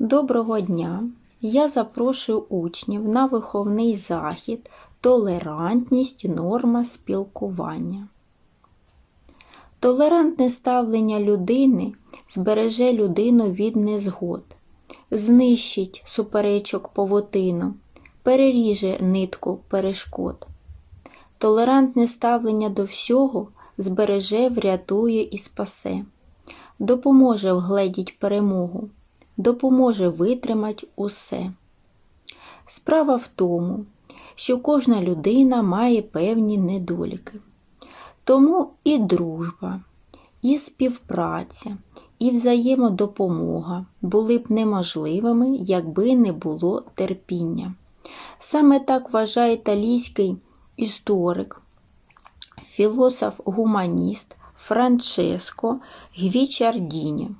Доброго дня! Я запрошую учнів на виховний захід Толерантність норма спілкування. Толерантне ставлення людини збереже людину від незгод, знищить суперечок павутину, переріже нитку перешкод. Толерантне ставлення до всього збереже, врятує і спасе, допоможе вгледіть перемогу допоможе витримати усе. Справа в тому, що кожна людина має певні недоліки. Тому і дружба, і співпраця, і взаємодопомога були б неможливими, якби не було терпіння. Саме так вважає італійський історик, філософ-гуманіст Франческо Гвічардіні.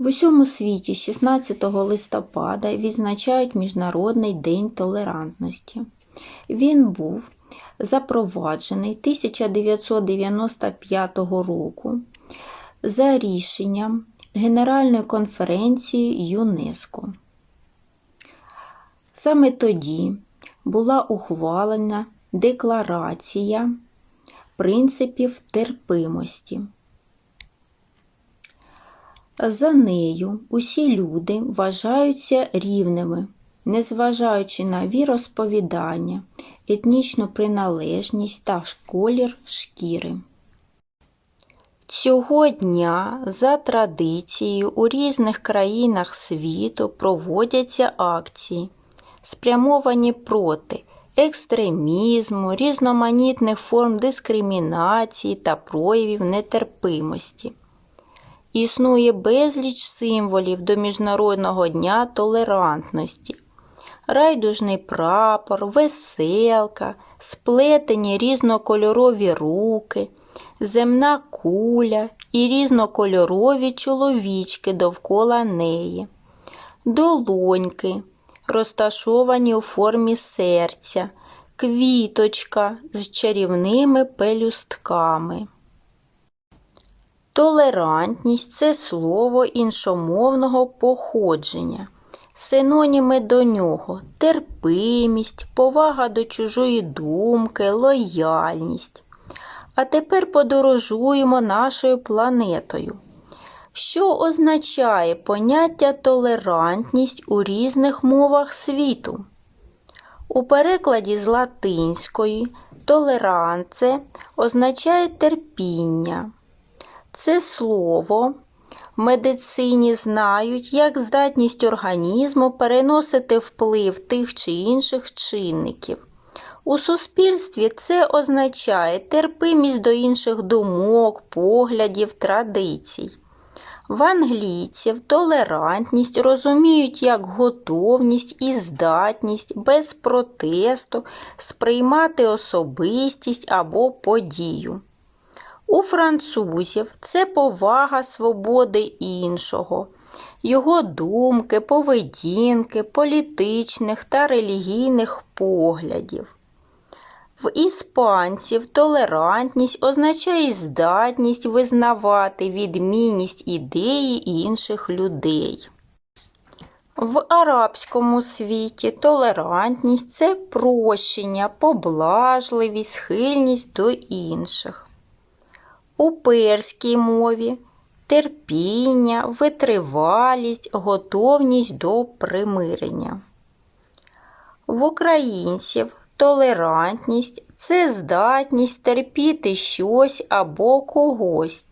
В усьому світі 16 листопада відзначають Міжнародний день толерантності. Він був запроваджений 1995 року за рішенням Генеральної конференції ЮНЕСКО. Саме тоді була ухвалена Декларація принципів терпимості. За нею усі люди вважаються рівними, незважаючи на віросповідання, етнічну приналежність та колір шкіри. Цього дня за традицією у різних країнах світу проводяться акції, спрямовані проти екстремізму, різноманітних форм дискримінації та проявів нетерпимості. Існує безліч символів до Міжнародного дня толерантності. Райдужний прапор, веселка, сплетені різнокольорові руки, земна куля і різнокольорові чоловічки довкола неї, долоньки, розташовані у формі серця, квіточка з чарівними пелюстками. Толерантність це слово іншомовного походження, синоніми до нього терпимість, повага до чужої думки, лояльність. А тепер подорожуємо нашою планетою. Що означає поняття толерантність у різних мовах світу? У перекладі з латинської толеранце означає терпіння. Це слово в медицині знають як здатність організму переносити вплив тих чи інших чинників. У суспільстві це означає терпимість до інших думок, поглядів, традицій. В англійців толерантність розуміють як готовність і здатність без протесту сприймати особистість або подію. У французів це повага свободи іншого, його думки, поведінки, політичних та релігійних поглядів. В іспанців толерантність означає здатність визнавати відмінність ідеї інших людей. В арабському світі толерантність це прощення, поблажливість, схильність до інших у перській мові терпіння, витривалість, готовність до примирення. В українців толерантність це здатність терпіти щось або когось,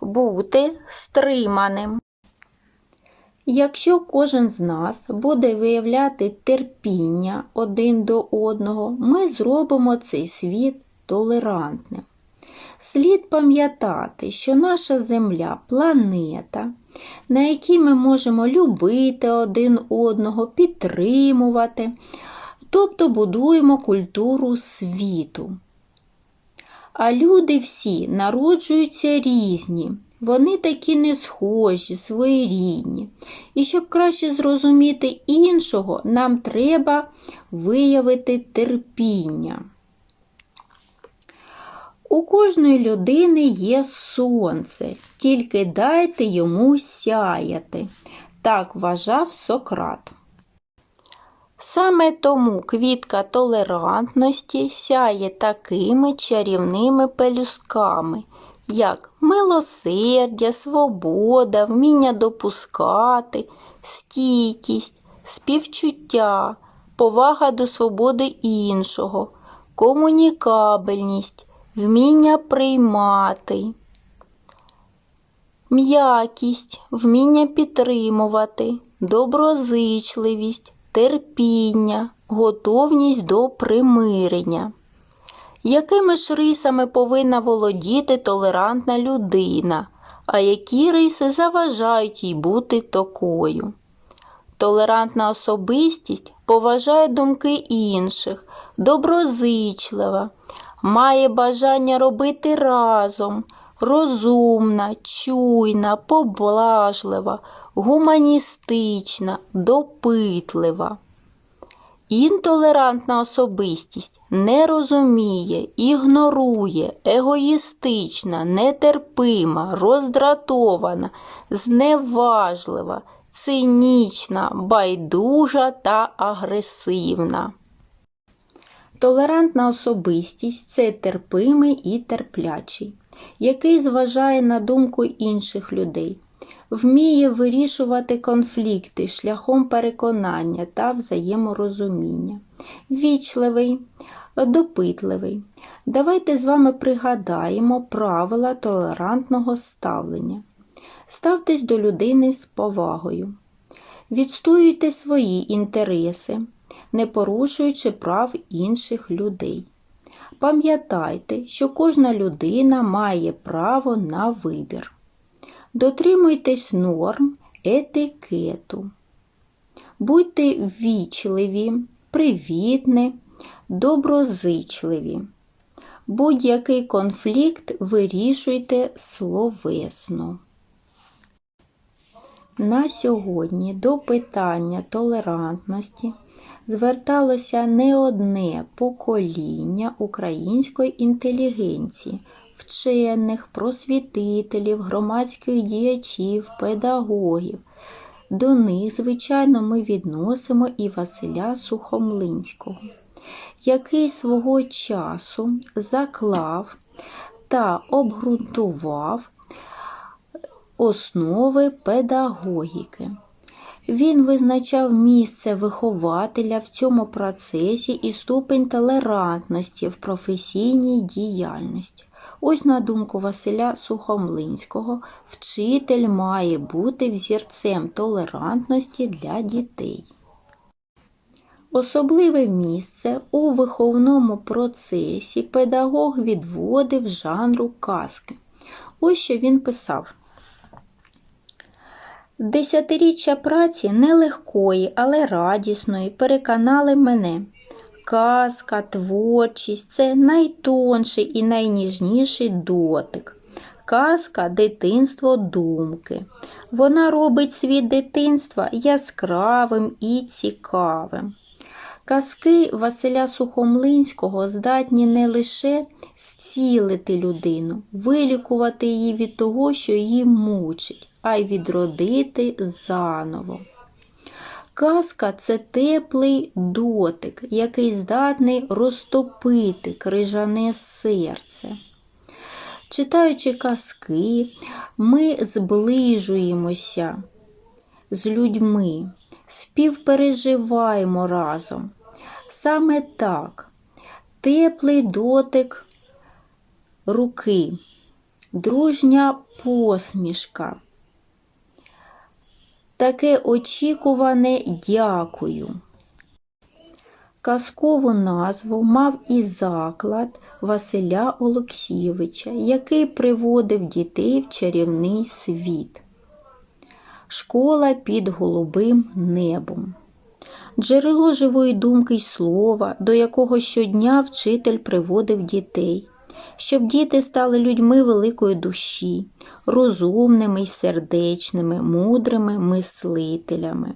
бути стриманим. Якщо кожен з нас буде виявляти терпіння один до одного, ми зробимо цей світ толерантним. Слід пам'ятати, що наша Земля планета, на якій ми можемо любити один одного, підтримувати, тобто будуємо культуру світу. А люди всі народжуються різні, вони такі не схожі, своєрідні. І щоб краще зрозуміти іншого, нам треба виявити терпіння. У кожної людини є сонце, тільки дайте йому сяяти. Так вважав Сократ. Саме тому квітка толерантності сяє такими чарівними пелюстками, як милосердя, свобода, вміння допускати, стійкість, співчуття, повага до свободи іншого, комунікабельність, вміння приймати, м'якість, вміння підтримувати, доброзичливість, терпіння, готовність до примирення. Якими ж рисами повинна володіти толерантна людина, а які риси заважають їй бути такою? Толерантна особистість поважає думки інших, доброзичлива, має бажання робити разом, розумна, чуйна, поблажлива, гуманістична, допитлива. Інтолерантна особистість не розуміє, ігнорує, егоїстична, нетерпима, роздратована, зневажлива, цинічна, байдужа та агресивна. Толерантна особистість це терпимий і терплячий, який зважає на думку інших людей, вміє вирішувати конфлікти шляхом переконання та взаєморозуміння, вічливий, допитливий. Давайте з вами пригадаємо правила толерантного ставлення. Ставтесь до людини з повагою. Відстоюйте свої інтереси, не порушуючи прав інших людей. Пам'ятайте, що кожна людина має право на вибір. Дотримуйтесь норм етикету. Будьте ввічливі, привітні, доброзичливі. Будь-який конфлікт вирішуйте словесно. На сьогодні до питання толерантності зверталося не одне покоління української інтелігенції, вчених, просвітителів, громадських діячів, педагогів. До них, звичайно, ми відносимо і Василя Сухомлинського, який свого часу заклав та обґрунтував основи педагогіки. Він визначав місце вихователя в цьому процесі і ступень толерантності в професійній діяльності. Ось, на думку Василя Сухомлинського, вчитель має бути взірцем толерантності для дітей. Особливе місце у виховному процесі педагог відводив жанру казки. Ось що він писав. Десятиріччя праці нелегкої, але радісної переконали мене. Казка, творчість це найтонший і найніжніший дотик. Казка дитинство думки. Вона робить світ дитинства яскравим і цікавим. Казки Василя Сухомлинського здатні не лише зцілити людину, вилікувати її від того, що її мучить, а й відродити заново. Казка це теплий дотик, який здатний розтопити крижане серце. Читаючи казки, ми зближуємося з людьми, співпереживаємо разом. Саме так, теплий дотик руки, дружня посмішка. Таке очікуване дякую. Казкову назву мав і заклад Василя Олексійовича, який приводив дітей в чарівний світ. Школа під голубим небом. Джерело живої думки й слова, до якого щодня вчитель приводив дітей, щоб діти стали людьми великої душі, розумними й сердечними, мудрими мислителями.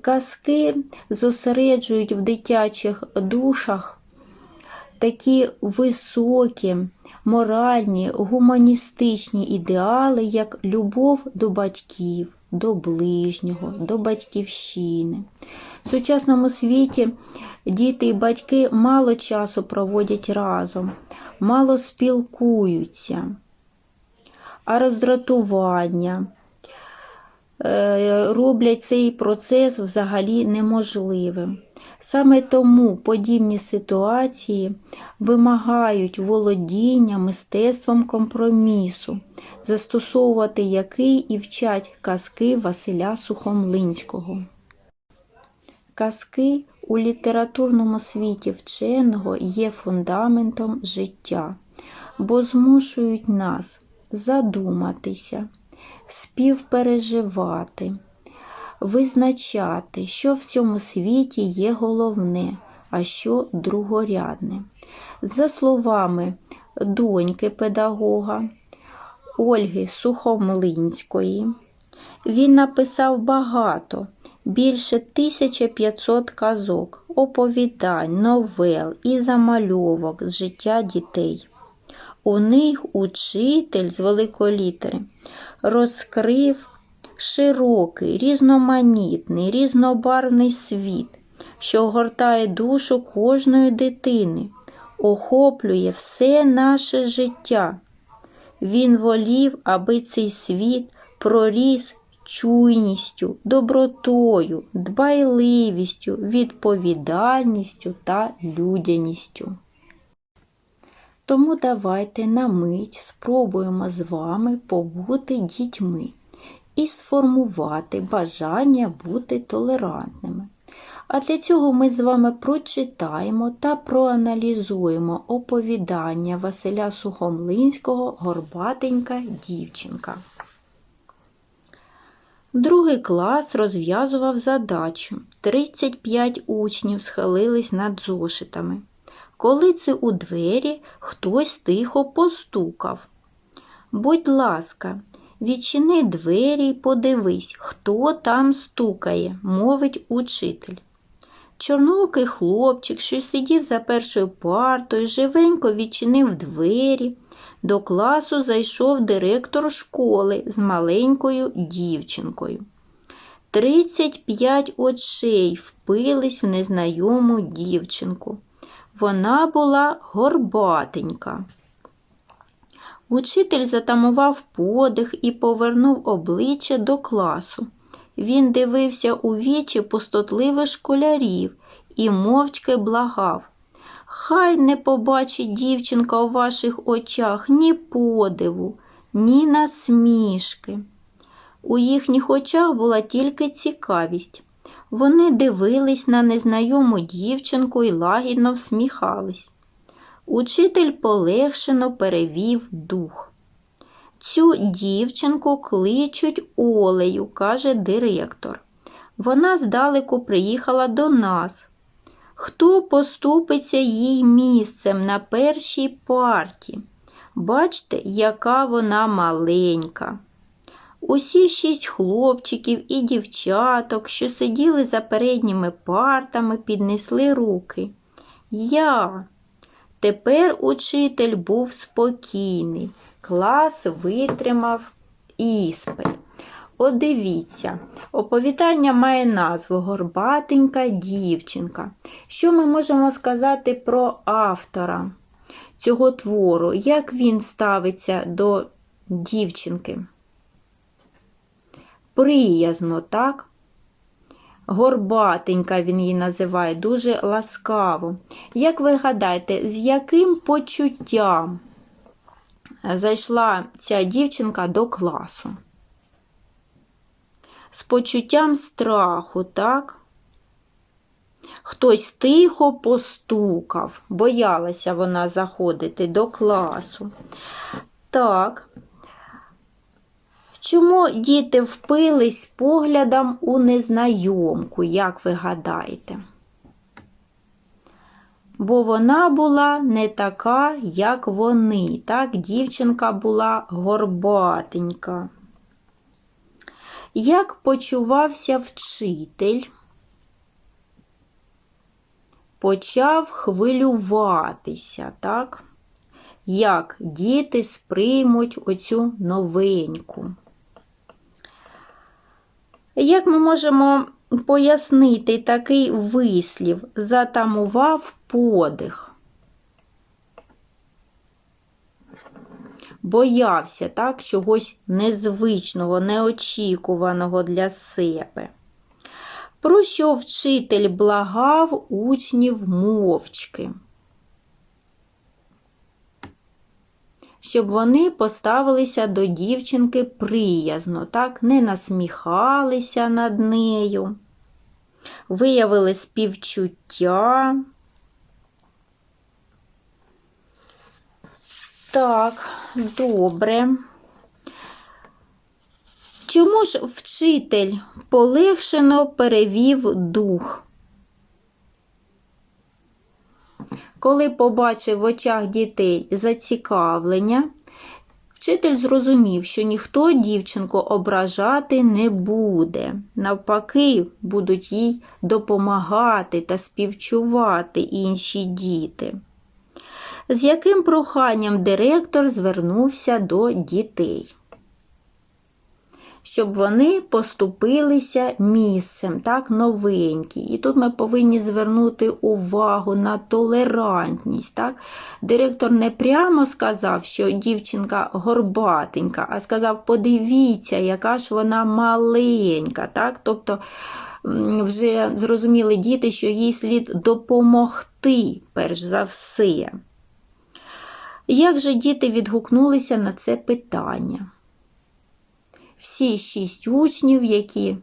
Казки зосереджують в дитячих душах такі високі, моральні, гуманістичні ідеали, як любов до батьків, до ближнього, до батьківщини. В сучасному світі діти і батьки мало часу проводять разом, мало спілкуються, а роздратування е, роблять цей процес взагалі неможливим. Саме тому подібні ситуації вимагають володіння мистецтвом компромісу, застосовувати який і вчать казки Василя Сухомлинського. Казки у літературному світі вченого є фундаментом життя, бо змушують нас задуматися, співпереживати, визначати, що в цьому світі є головне, а що другорядне. За словами доньки педагога Ольги Сухомлинської, він написав багато, більше 1500 казок, оповідань, новел і замальовок з життя дітей. У них учитель з великої літери розкрив широкий, різноманітний, різнобарвний світ, що огортає душу кожної дитини, охоплює все наше життя. Він волів, аби цей світ проріс чуйністю, добротою, дбайливістю, відповідальністю та людяністю. Тому давайте на мить спробуємо з вами побути дітьми і сформувати бажання бути толерантними. А для цього ми з вами прочитаємо та проаналізуємо оповідання Василя Сухомлинського Горбатенька дівчинка. Другий клас розв'язував задачу. 35 учнів схилились над зошитами. Коли це у двері хтось тихо постукав. Будь ласка, відчини двері й подивись, хто там стукає, мовить учитель. Чорноокий хлопчик, що сидів за першою партою, живенько відчинив двері. До класу зайшов директор школи з маленькою дівчинкою. Тридцять п'ять очей впились в незнайому дівчинку. Вона була горбатенька. Учитель затамував подих і повернув обличчя до класу. Він дивився у вічі пустотливих школярів і мовчки благав. Хай не побачить дівчинка у ваших очах ні подиву, ні насмішки. У їхніх очах була тільки цікавість. Вони дивились на незнайому дівчинку і лагідно всміхались. Учитель полегшено перевів дух. Цю дівчинку кличуть Олею, каже директор. Вона здалеку приїхала до нас. Хто поступиться їй місцем на першій парті? Бачте, яка вона маленька. Усі шість хлопчиків і дівчаток, що сиділи за передніми партами, піднесли руки. Я. Тепер учитель був спокійний, клас витримав іспит. От дивіться, оповідання має назву Горбатенька дівчинка. Що ми можемо сказати про автора цього твору? Як він ставиться до дівчинки? Приязно, так? Горбатенька він її називає, дуже ласкаво. Як ви гадаєте, з яким почуттям зайшла ця дівчинка до класу? З почуттям страху, так? Хтось тихо постукав, боялася вона заходити до класу. Так. Чому діти впились поглядом у незнайомку, як ви гадаєте? Бо вона була не така, як вони. Так, дівчинка була горбатенька. Як почувався вчитель? почав хвилюватися, так? Як діти сприймуть оцю новеньку. Як ми можемо пояснити такий вислів затамував подих? Боявся так, чогось незвичного, неочікуваного для себе. Про що вчитель благав учнів мовчки? Щоб вони поставилися до дівчинки приязно, так, не насміхалися над нею, виявили співчуття. Так, добре. Чому ж вчитель полегшено перевів дух? Коли побачив в очах дітей зацікавлення, вчитель зрозумів, що ніхто дівчинку ображати не буде. Навпаки, будуть їй допомагати та співчувати інші діти. З яким проханням директор звернувся до дітей? Щоб вони поступилися місцем, так, новенькі. І тут ми повинні звернути увагу на толерантність. Так? Директор не прямо сказав, що дівчинка горбатенька, а сказав: подивіться, яка ж вона маленька. Так? Тобто вже зрозуміли діти, що їй слід допомогти, перш за все. Як же діти відгукнулися на це питання? Всі шість учнів, які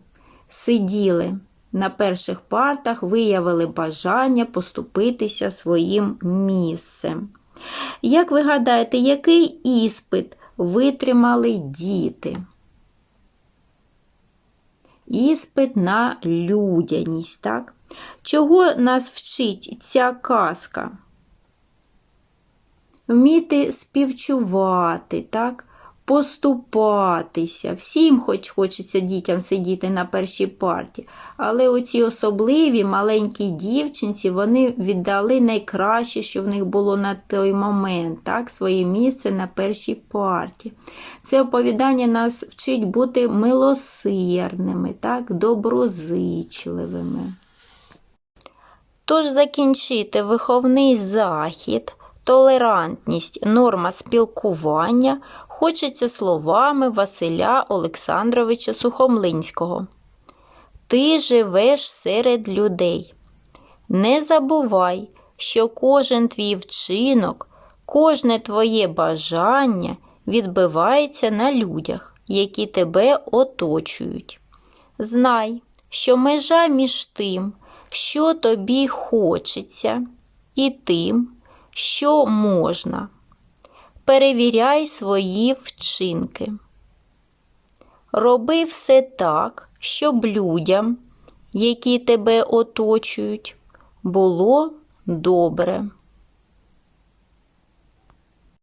сиділи на перших партах, виявили бажання поступитися своїм місцем. Як ви гадаєте, який іспит витримали діти? Іспит на людяність, так? Чого нас вчить ця казка? Вміти співчувати, так? Поступатися. Всім хоч хочеться дітям сидіти на першій парті. Але оці особливі маленькі дівчинці вони віддали найкраще, що в них було на той момент, так, своє місце на першій парті. Це оповідання нас вчить бути милосердними, так, доброзичливими. Тож закінчити виховний захід. Толерантність, норма спілкування хочеться словами Василя Олександровича Сухомлинського. Ти живеш серед людей. Не забувай, що кожен твій вчинок, кожне твоє бажання відбивається на людях, які тебе оточують. Знай, що межа між тим, що тобі хочеться, і тим, що можна. Перевіряй свої вчинки. Роби все так, щоб людям, які тебе оточують, було добре.